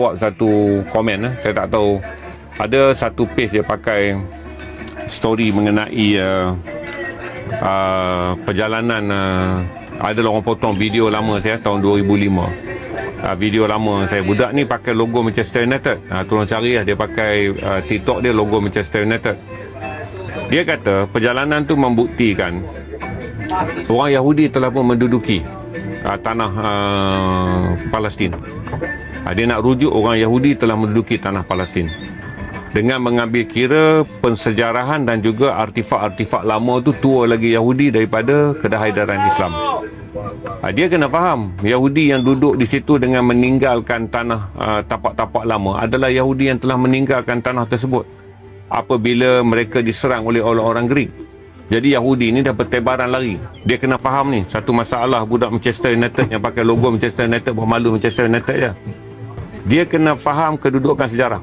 buat satu komen eh. saya tak tahu. Ada satu page dia pakai story mengenai uh, uh, perjalanan uh, ada orang potong video lama saya tahun 2005 uh, video lama saya. Budak ni pakai logo Manchester United. Uh, tolong cari lah dia pakai uh, TikTok dia logo Manchester United. Dia kata perjalanan tu membuktikan orang Yahudi telah pun menduduki uh, tanah uh, Palestin dia nak rujuk orang Yahudi telah menduduki tanah Palestin dengan mengambil kira pensejarahan dan juga artifak-artifak lama tu tua lagi Yahudi daripada kedahaidaran Islam. Ha, dia kena faham Yahudi yang duduk di situ dengan meninggalkan tanah uh, tapak-tapak lama adalah Yahudi yang telah meninggalkan tanah tersebut apabila mereka diserang oleh orang-orang Greek. Jadi Yahudi ni dah bertebaran lari. Dia kena faham ni satu masalah budak Manchester United yang pakai logo Manchester United bermalu Manchester United je. Dia kena faham kedudukan sejarah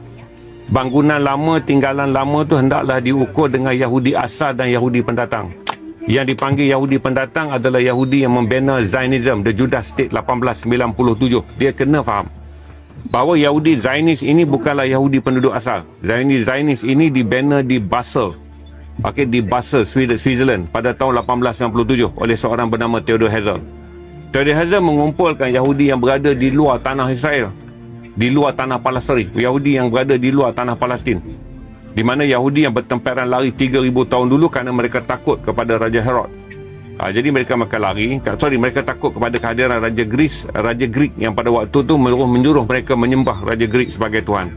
bangunan lama, tinggalan lama tu hendaklah diukur dengan Yahudi asal dan Yahudi pendatang. Yang dipanggil Yahudi pendatang adalah Yahudi yang membina Zionism, The Judah State 1897. Dia kena faham bahawa Yahudi Zionis ini bukanlah Yahudi penduduk asal. Zionis Zionis ini dibina di Basel. Okay, di Basel, Switzerland pada tahun 1897 oleh seorang bernama Theodor Herzl. Theodor Herzl mengumpulkan Yahudi yang berada di luar tanah Israel di luar tanah Palestin, Yahudi yang berada di luar tanah Palestin. Di mana Yahudi yang bertemperan lari 3000 tahun dulu kerana mereka takut kepada Raja Herod. Ha, jadi mereka makan lari, sorry mereka takut kepada kehadiran Raja Greece, Raja Greek yang pada waktu itu menyuruh, menyuruh mereka menyembah Raja Greek sebagai Tuhan.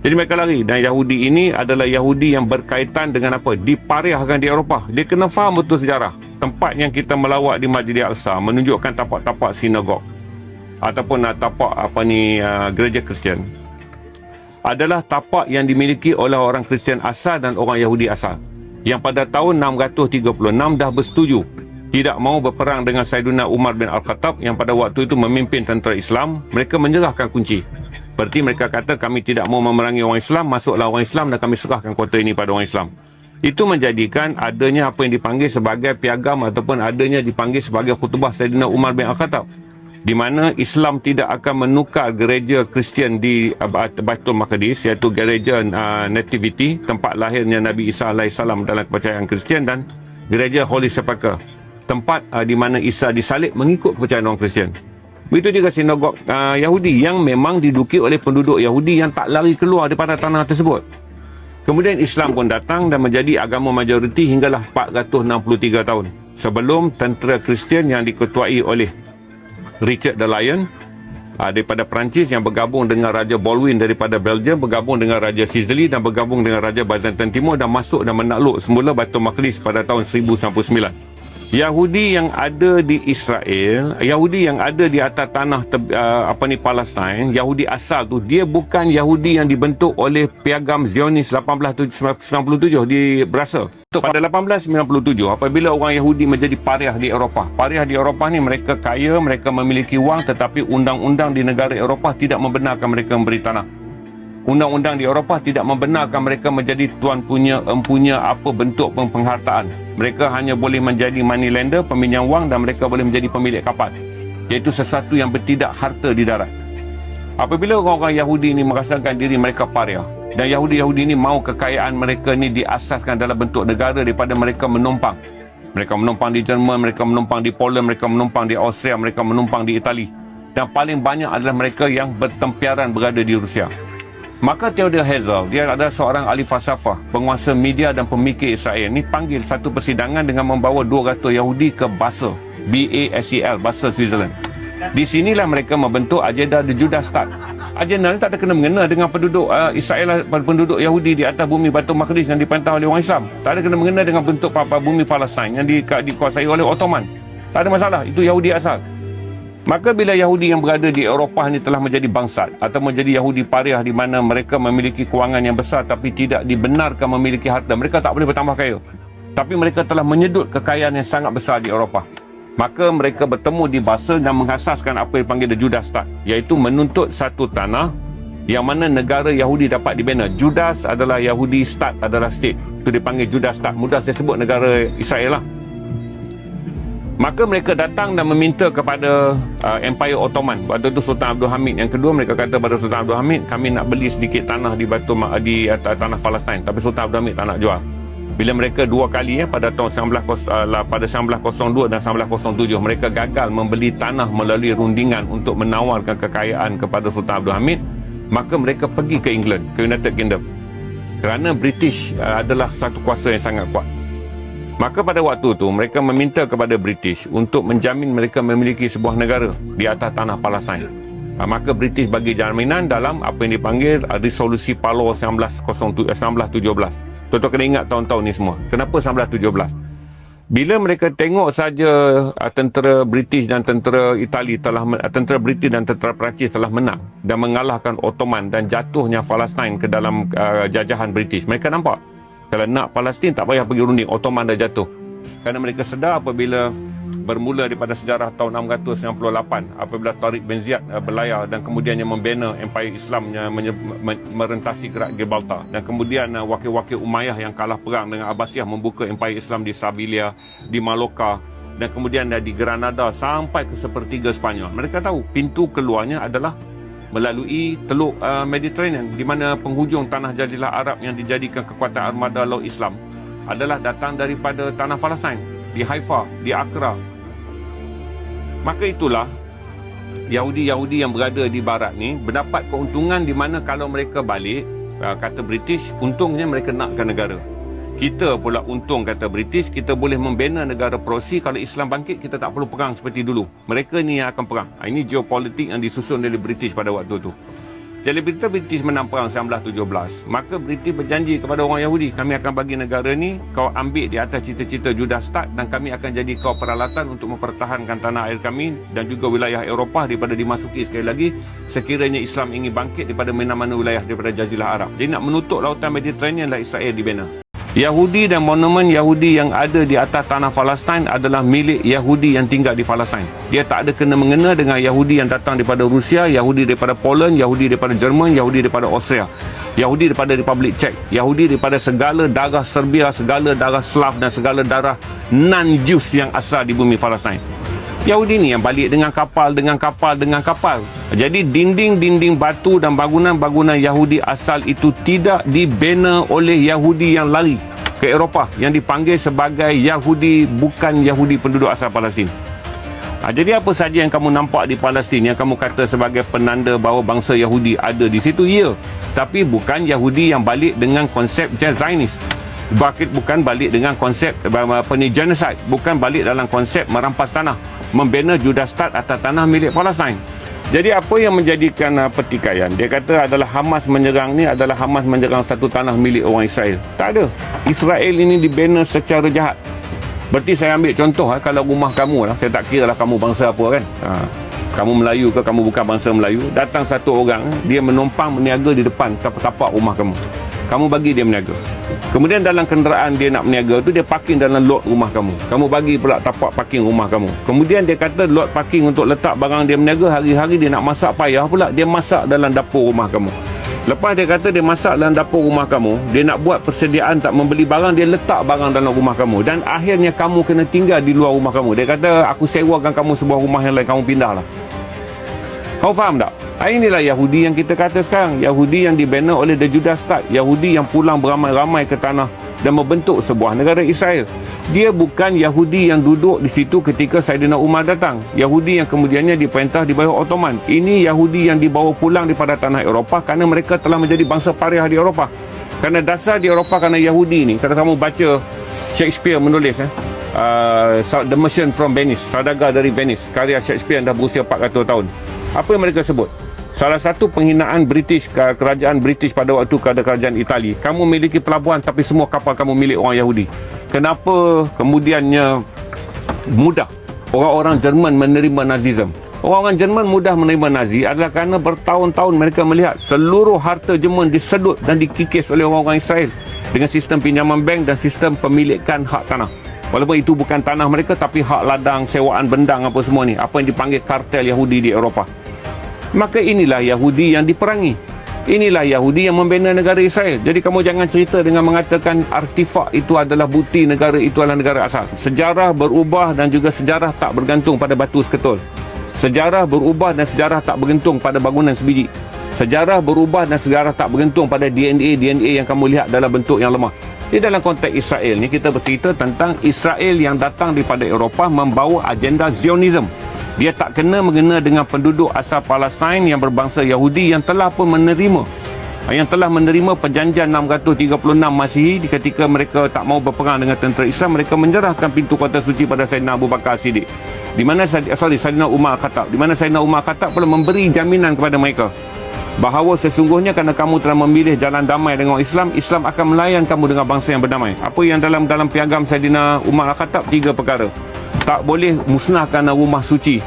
Jadi mereka lari dan Yahudi ini adalah Yahudi yang berkaitan dengan apa? Dipariahkan di Eropah. Dia kena faham betul sejarah. Tempat yang kita melawat di Masjid Al-Aqsa menunjukkan tapak-tapak sinagog ataupun uh, tapak apa ni uh, gereja Kristian adalah tapak yang dimiliki oleh orang Kristian asal dan orang Yahudi asal yang pada tahun 636 dah bersetuju tidak mahu berperang dengan Saiduna Umar bin Al-Khattab yang pada waktu itu memimpin tentera Islam. Mereka menyerahkan kunci. Berarti mereka kata kami tidak mahu memerangi orang Islam masuklah orang Islam dan kami serahkan kota ini pada orang Islam. Itu menjadikan adanya apa yang dipanggil sebagai piagam ataupun adanya dipanggil sebagai khutbah Saidina Umar bin Al-Khattab di mana Islam tidak akan menukar gereja Kristian di uh, Baitul Maqdis iaitu gereja uh, Nativity tempat lahirnya Nabi Isa AS dalam kepercayaan Kristian dan gereja Holy Sepulchre. Tempat uh, di mana Isa disalib mengikut kepercayaan orang Kristian. Begitu juga sinagog uh, Yahudi yang memang diduki oleh penduduk Yahudi yang tak lari keluar daripada tanah tersebut. Kemudian Islam pun datang dan menjadi agama majoriti hinggalah 463 tahun sebelum tentera Kristian yang diketuai oleh Richard the Lion uh, daripada Perancis yang bergabung dengan Raja Baldwin daripada Belgium bergabung dengan Raja Sicily dan bergabung dengan Raja Byzantine Timur dan masuk dan menakluk semula Batu Maqdis pada tahun 1099. Yahudi yang ada di Israel, Yahudi yang ada di atas tanah uh, apa ni Palestin, Yahudi asal tu dia bukan Yahudi yang dibentuk oleh piagam Zionis 1897 di Brussels. Pada 1897 apabila orang Yahudi menjadi pariah di Eropah. Pariah di Eropah ni mereka kaya, mereka memiliki wang tetapi undang-undang di negara Eropah tidak membenarkan mereka memberi tanah. Undang-undang di Eropah tidak membenarkan mereka menjadi tuan punya empunya apa bentuk penghartaan mereka hanya boleh menjadi money lender, peminjam wang dan mereka boleh menjadi pemilik kapal. Iaitu sesuatu yang bertidak harta di darat. Apabila orang-orang Yahudi ini merasakan diri mereka pariah dan Yahudi-Yahudi ini mahu kekayaan mereka ini diasaskan dalam bentuk negara daripada mereka menumpang. Mereka menumpang di Jerman, mereka menumpang di Poland, mereka menumpang di Austria, mereka menumpang di Itali. Dan paling banyak adalah mereka yang bertempiaran berada di Rusia. Maka Theodor Herzl, dia adalah seorang ahli falsafah, penguasa media dan pemikir Israel. Ini panggil satu persidangan dengan membawa 200 Yahudi ke Basel, B-A-S-E-L, Basel, Switzerland. Di sinilah mereka membentuk agenda The Judah State. Agenda ini tak ada kena-mengena dengan penduduk uh, Israel, penduduk Yahudi di atas bumi Batu Maqdis yang dipantau oleh orang Islam. Tak ada kena-mengena dengan bentuk bumi Palestin yang di, dikuasai oleh Ottoman. Tak ada masalah, itu Yahudi asal. Maka bila Yahudi yang berada di Eropah ini telah menjadi bangsat atau menjadi Yahudi pariah di mana mereka memiliki kewangan yang besar tapi tidak dibenarkan memiliki harta, mereka tak boleh bertambah kaya. Tapi mereka telah menyedut kekayaan yang sangat besar di Eropah. Maka mereka bertemu di Basel dan menghasaskan apa yang dipanggil the Judas State, iaitu menuntut satu tanah yang mana negara Yahudi dapat dibina. Judas adalah Yahudi, State adalah state. Itu dipanggil Judas State. Mudah saya sebut negara Israel lah. Maka mereka datang dan meminta kepada uh, Empire Ottoman. Waktu itu Sultan Abdul Hamid yang kedua mereka kata pada Sultan Abdul Hamid kami nak beli sedikit tanah di Batu di uh, tanah Palestin tapi Sultan Abdul Hamid tak nak jual. Bila mereka dua kali ya pada tahun 19, uh, 1902 dan 1907 mereka gagal membeli tanah melalui rundingan untuk menawarkan kekayaan kepada Sultan Abdul Hamid, maka mereka pergi ke England, ke United Kingdom. Kerana British uh, adalah satu kuasa yang sangat kuat. Maka pada waktu itu mereka meminta kepada British untuk menjamin mereka memiliki sebuah negara di atas tanah Palestin. Uh, maka British bagi jaminan dalam apa yang dipanggil uh, Resolusi Palo 1917. Tuan-tuan kena ingat tahun-tahun ni semua. Kenapa 1917? Bila mereka tengok saja uh, tentera British dan tentera Itali telah tentera British dan tentera Perancis telah menang dan mengalahkan Ottoman dan jatuhnya Palestin ke dalam uh, jajahan British. Mereka nampak kalau nak Palestin tak payah pergi runding Ottoman dah jatuh. Kerana mereka sedar apabila bermula daripada sejarah tahun 698 apabila Tariq bin Ziyad uh, berlayar dan kemudiannya membina empire Islam yang merentasi Kerak Gibraltar dan kemudian uh, wakil-wakil Umayyah yang kalah perang dengan Abbasiyah membuka empire Islam di Sevilla, di Malacca dan kemudian uh, di Granada sampai ke sepertiga Spanyol. Mereka tahu pintu keluarnya adalah melalui Teluk uh, Mediterranean di mana penghujung tanah jadilah Arab yang dijadikan kekuatan armada laut Islam adalah datang daripada tanah Palestin di Haifa, di Accra, Maka itulah Yahudi-Yahudi yang berada di barat ni mendapat keuntungan di mana kalau mereka balik uh, kata British untungnya mereka nakkan negara. Kita pula untung kata British kita boleh membina negara prosi kalau Islam bangkit kita tak perlu perang seperti dulu. Mereka ni yang akan perang. Ah, ini geopolitik yang disusun oleh British pada waktu itu. Jadi bila British menang perang 1917, maka British berjanji kepada orang Yahudi, kami akan bagi negara ni kau ambil di atas cita-cita Judah Start dan kami akan jadi kau peralatan untuk mempertahankan tanah air kami dan juga wilayah Eropah daripada dimasuki sekali lagi sekiranya Islam ingin bangkit daripada mana-mana wilayah daripada Jazirah Arab. Jadi nak menutup lautan Mediterranean lah Israel dibina. Yahudi dan monumen Yahudi yang ada di atas tanah Palestin adalah milik Yahudi yang tinggal di Palestin. Dia tak ada kena mengena dengan Yahudi yang datang daripada Rusia, Yahudi daripada Poland, Yahudi daripada Jerman, Yahudi daripada Austria, Yahudi daripada Republik Czech, Yahudi daripada segala darah Serbia, segala darah Slav dan segala darah non-Jews yang asal di bumi Palestin. Yahudi ni yang balik dengan kapal, dengan kapal, dengan kapal. Jadi dinding-dinding batu dan bangunan-bangunan Yahudi asal itu tidak dibina oleh Yahudi yang lari ke Eropah yang dipanggil sebagai Yahudi bukan Yahudi penduduk asal Palestin. Ha, jadi apa saja yang kamu nampak di Palestin yang kamu kata sebagai penanda bahawa bangsa Yahudi ada di situ? Ya. Tapi bukan Yahudi yang balik dengan konsep Zionis. Bukan balik dengan konsep apa ni genocide, bukan balik dalam konsep merampas tanah, membina Judastat atas tanah milik Palestin. Jadi apa yang menjadikan uh, pertikaian? Dia kata adalah Hamas menyerang ni adalah Hamas menyerang satu tanah milik orang Israel. Tak ada. Israel ini dibina secara jahat. Berarti saya ambil contoh uh, kalau rumah kamu lah, saya tak kira lah kamu bangsa apa kan. Ha. Kamu Melayu ke kamu bukan bangsa Melayu, datang satu orang, dia menumpang meniaga di depan tapak-tapak rumah kamu kamu bagi dia meniaga. Kemudian dalam kenderaan dia nak meniaga tu dia parking dalam lot rumah kamu. Kamu bagi pula tapak parking rumah kamu. Kemudian dia kata lot parking untuk letak barang dia meniaga hari-hari dia nak masak payah pula dia masak dalam dapur rumah kamu. Lepas dia kata dia masak dalam dapur rumah kamu dia nak buat persediaan tak membeli barang dia letak barang dalam rumah kamu. Dan akhirnya kamu kena tinggal di luar rumah kamu. Dia kata aku sewakan kamu sebuah rumah yang lain kamu pindah lah kau faham tak? Ah, inilah Yahudi yang kita kata sekarang. Yahudi yang dibina oleh The Judas Start. Yahudi yang pulang beramai-ramai ke tanah dan membentuk sebuah negara Israel. Dia bukan Yahudi yang duduk di situ ketika Saidina Umar datang. Yahudi yang kemudiannya diperintah di bawah Ottoman. Ini Yahudi yang dibawa pulang daripada tanah Eropah kerana mereka telah menjadi bangsa pariah di Eropah. Kerana dasar di Eropah kerana Yahudi ni. Kalau kamu baca Shakespeare menulis eh. Uh, The Merchant from Venice. Saudagar dari Venice. Karya Shakespeare yang dah berusia 400 tahun. Apa yang mereka sebut? Salah satu penghinaan British kerajaan British pada waktu kepada kerajaan Itali. Kamu memiliki pelabuhan tapi semua kapal kamu milik orang Yahudi. Kenapa kemudiannya mudah orang-orang Jerman menerima Nazism? Orang-orang Jerman mudah menerima Nazi adalah kerana bertahun-tahun mereka melihat seluruh harta Jerman disedut dan dikikis oleh orang-orang Israel dengan sistem pinjaman bank dan sistem pemilikan hak tanah. Walaupun itu bukan tanah mereka tapi hak ladang, sewaan bendang apa semua ni. Apa yang dipanggil kartel Yahudi di Eropah. Maka inilah Yahudi yang diperangi. Inilah Yahudi yang membina negara Israel. Jadi kamu jangan cerita dengan mengatakan artifak itu adalah bukti negara itu adalah negara asal. Sejarah berubah dan juga sejarah tak bergantung pada batu seketul. Sejarah berubah dan sejarah tak bergantung pada bangunan sebiji. Sejarah berubah dan sejarah tak bergantung pada DNA DNA yang kamu lihat dalam bentuk yang lemah. Di dalam konteks Israel ni kita bercerita tentang Israel yang datang daripada Eropah membawa agenda Zionism. Dia tak kena mengena dengan penduduk asal Palestin yang berbangsa Yahudi yang telah pun menerima. Yang telah menerima perjanjian 636 Masihi ketika mereka tak mau berperang dengan tentera Islam. Mereka menyerahkan pintu kota suci pada Sayyidina Abu Bakar Siddiq. Di mana sorry Sayyidina Umar Khattab. Di mana Sayyidina Umar Khattab pula memberi jaminan kepada mereka bahawa sesungguhnya kerana kamu telah memilih jalan damai dengan Islam Islam akan melayan kamu dengan bangsa yang berdamai. Apa yang dalam dalam piagam Sayyidina Umar Khattab? Tiga perkara tak boleh musnahkan rumah suci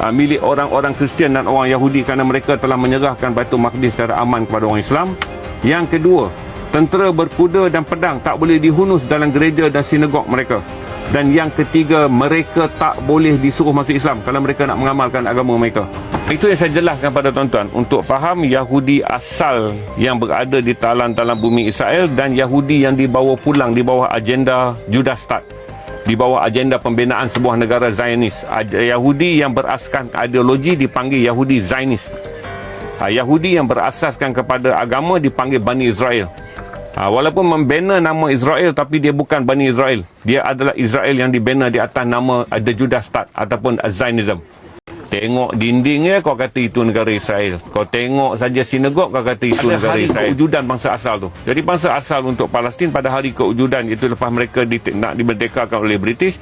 uh, milik orang-orang Kristian dan orang Yahudi kerana mereka telah menyerahkan Baitul Maqdis secara aman kepada orang Islam. Yang kedua, tentera berkuda dan pedang tak boleh dihunus dalam gereja dan sinagog mereka. Dan yang ketiga, mereka tak boleh disuruh masuk Islam kalau mereka nak mengamalkan agama mereka. Itu yang saya jelaskan pada tuan-tuan untuk faham Yahudi asal yang berada di talan-talan bumi Israel dan Yahudi yang dibawa pulang di bawah agenda Judastat di bawah agenda pembinaan sebuah negara Zionis. Yahudi yang berasaskan ideologi dipanggil Yahudi Zionis. Ha, Yahudi yang berasaskan kepada agama dipanggil Bani Israel. Ha, walaupun membina nama Israel tapi dia bukan Bani Israel. Dia adalah Israel yang dibina di atas nama The Judah State ataupun Zionism. Tengok dindingnya kau kata itu negara Israel. Kau tengok saja sinagog kau kata itu Ada negara Israel. kewujudan bangsa asal tu. Jadi bangsa asal untuk Palestin pada hari kewujudan iaitu lepas mereka di, nak dimerdekakan oleh British,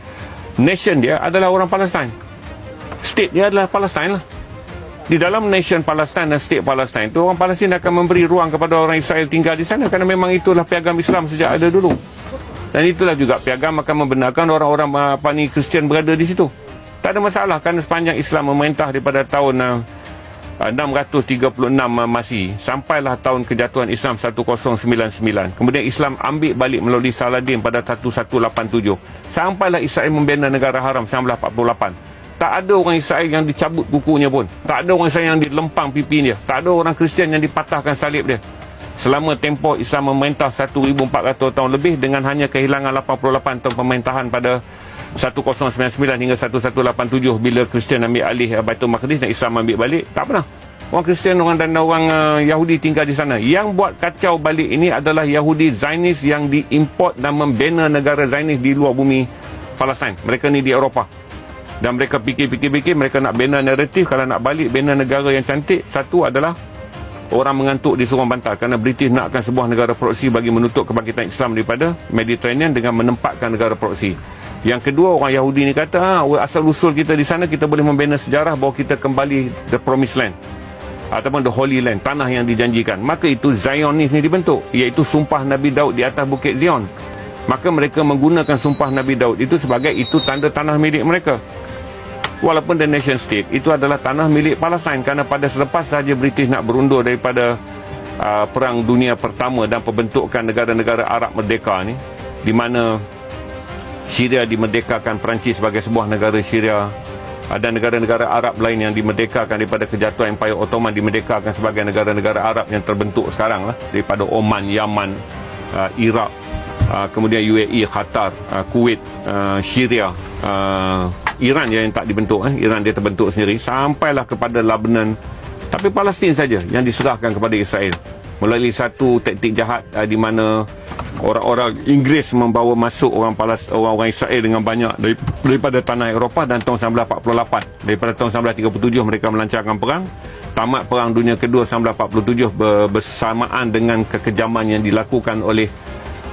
nation dia adalah orang Palestin. State dia adalah Palestin lah. Di dalam nation Palestin dan state Palestin itu orang Palestin akan memberi ruang kepada orang Israel tinggal di sana kerana memang itulah piagam Islam sejak ada dulu. Dan itulah juga piagam akan membenarkan orang-orang apa ni Kristian berada di situ. Tak ada masalah kerana sepanjang Islam memerintah daripada tahun uh, 636 uh, Masih sampailah tahun kejatuhan Islam 1099. Kemudian Islam ambil balik melalui Saladin pada 1187. Sampailah Israel membina negara haram 1948. Tak ada orang Israel yang dicabut bukunya pun. Tak ada orang Israel yang dilempang pipi dia. Tak ada orang Kristian yang dipatahkan salib dia. Selama tempoh Islam memerintah 1400 tahun lebih dengan hanya kehilangan 88 tahun pemerintahan pada 1099 hingga 1187 bila Kristian ambil alih uh, Baitul Maqdis dan Islam ambil balik. Tak pernah orang Kristian orang dan orang uh, Yahudi tinggal di sana. Yang buat kacau balik ini adalah Yahudi Zionis yang diimport dan membina negara Zionis di luar bumi Palestin. Mereka ni di Eropah. Dan mereka fikir-fikir-fikir mereka nak bina naratif. Kalau nak balik bina negara yang cantik satu adalah orang mengantuk di Surang Bantal kerana British nakkan sebuah negara proksi bagi menutup kebangkitan Islam daripada Mediterranean dengan menempatkan negara proksi yang kedua orang Yahudi ni kata ha, asal usul kita di sana kita boleh membina sejarah bahawa kita kembali the promised land. Ataupun the holy land tanah yang dijanjikan. Maka itu Zionis ni dibentuk iaitu sumpah Nabi Daud di atas bukit Zion. Maka mereka menggunakan sumpah Nabi Daud itu sebagai itu tanda tanah milik mereka. Walaupun the nation state itu adalah tanah milik Palestin kerana pada selepas sahaja British nak berundur daripada uh, perang dunia pertama dan pembentukan negara-negara Arab merdeka ni di mana Syria dimerdekakan Perancis sebagai sebuah negara Syria dan negara-negara Arab lain yang dimerdekakan daripada kejatuhan Empire Ottoman dimerdekakan sebagai negara-negara Arab yang terbentuk sekarang lah daripada Oman, Yaman, uh, Iraq, uh, kemudian UAE, Qatar, uh, Kuwait, uh, Syria, uh, Iran yang tak dibentuk eh. Iran dia terbentuk sendiri sampailah kepada Lebanon tapi Palestin saja yang diserahkan kepada Israel melalui satu taktik jahat uh, di mana orang-orang Inggeris membawa masuk orang Palas orang-orang Israel dengan banyak dari, daripada tanah Eropah dan tahun 1948 daripada tahun 1937 mereka melancarkan perang. Tamat perang dunia kedua 1947 bersamaan dengan kekejaman yang dilakukan oleh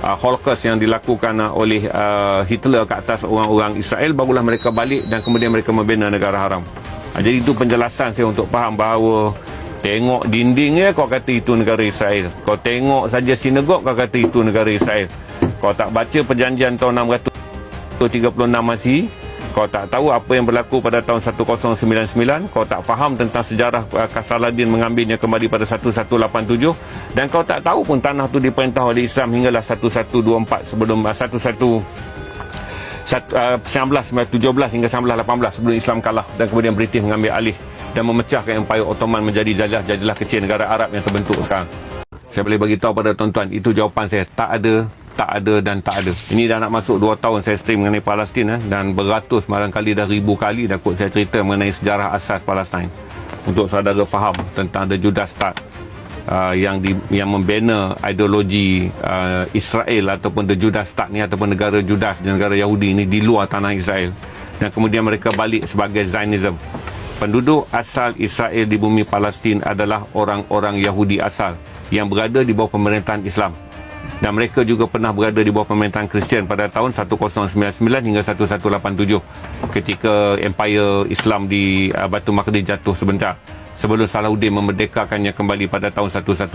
uh, Holocaust yang dilakukan uh, oleh uh, Hitler ke atas orang-orang Israel. Barulah mereka balik dan kemudian mereka membina negara haram. Uh, jadi itu penjelasan saya untuk faham bahawa Tengok dindingnya kau kata itu negara Israel. Kau tengok saja sinagog kau kata itu negara Israel. Kau tak baca perjanjian tahun 636 Masihi. Kau tak tahu apa yang berlaku pada tahun 1099. Kau tak faham tentang sejarah uh, Kasaladin mengambilnya kembali pada 1187. Dan kau tak tahu pun tanah itu diperintah oleh Islam hinggalah 1124 sebelum uh, 11 1917 hingga 1918 sebelum Islam kalah dan kemudian British mengambil alih dan memecahkan Empire Ottoman menjadi jajah-jajah kecil negara Arab yang terbentuk sekarang. Saya boleh bagi tahu pada tuan-tuan, itu jawapan saya. Tak ada, tak ada dan tak ada. Ini dah nak masuk 2 tahun saya stream mengenai Palestin eh, dan beratus barangkali dah ribu kali dah kot saya cerita mengenai sejarah asas Palestin. Untuk saudara faham tentang The Judas Start uh, yang di, yang membina ideologi uh, Israel ataupun The Judas Start ni ataupun negara Judas dan negara Yahudi ni di luar tanah Israel dan kemudian mereka balik sebagai Zionism penduduk asal Israel di bumi Palestin adalah orang-orang Yahudi asal yang berada di bawah pemerintahan Islam. Dan mereka juga pernah berada di bawah pemerintahan Kristian pada tahun 1099 hingga 1187 ketika empire Islam di uh, Batu Maqdis jatuh sebentar sebelum Salahuddin memerdekakannya kembali pada tahun 1187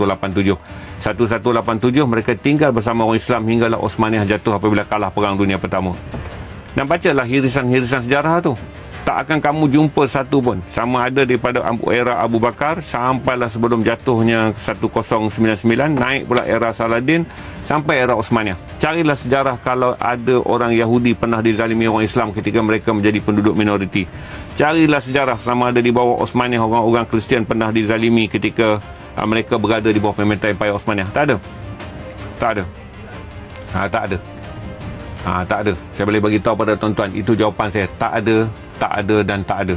1187 mereka tinggal bersama orang Islam hinggalah Osmaniyah jatuh apabila kalah perang dunia pertama. Dan bacalah hirisan-hirisan sejarah tu tak akan kamu jumpa satu pun. Sama ada daripada era Abu Bakar sampailah sebelum jatuhnya 1099 naik pula era Saladin sampai era Osmaniyah carilah sejarah kalau ada orang Yahudi pernah dizalimi orang Islam ketika mereka menjadi penduduk minoriti. Carilah sejarah sama ada di bawah Osmaniyah orang-orang Kristian pernah dizalimi ketika uh, mereka berada di bawah pemerintahan Empire Osmaniyah tak ada. Tak ada. Ha, tak ada. Ha, tak ada. Saya boleh bagi tahu pada tuan-tuan itu jawapan saya. Tak ada tak ada dan tak ada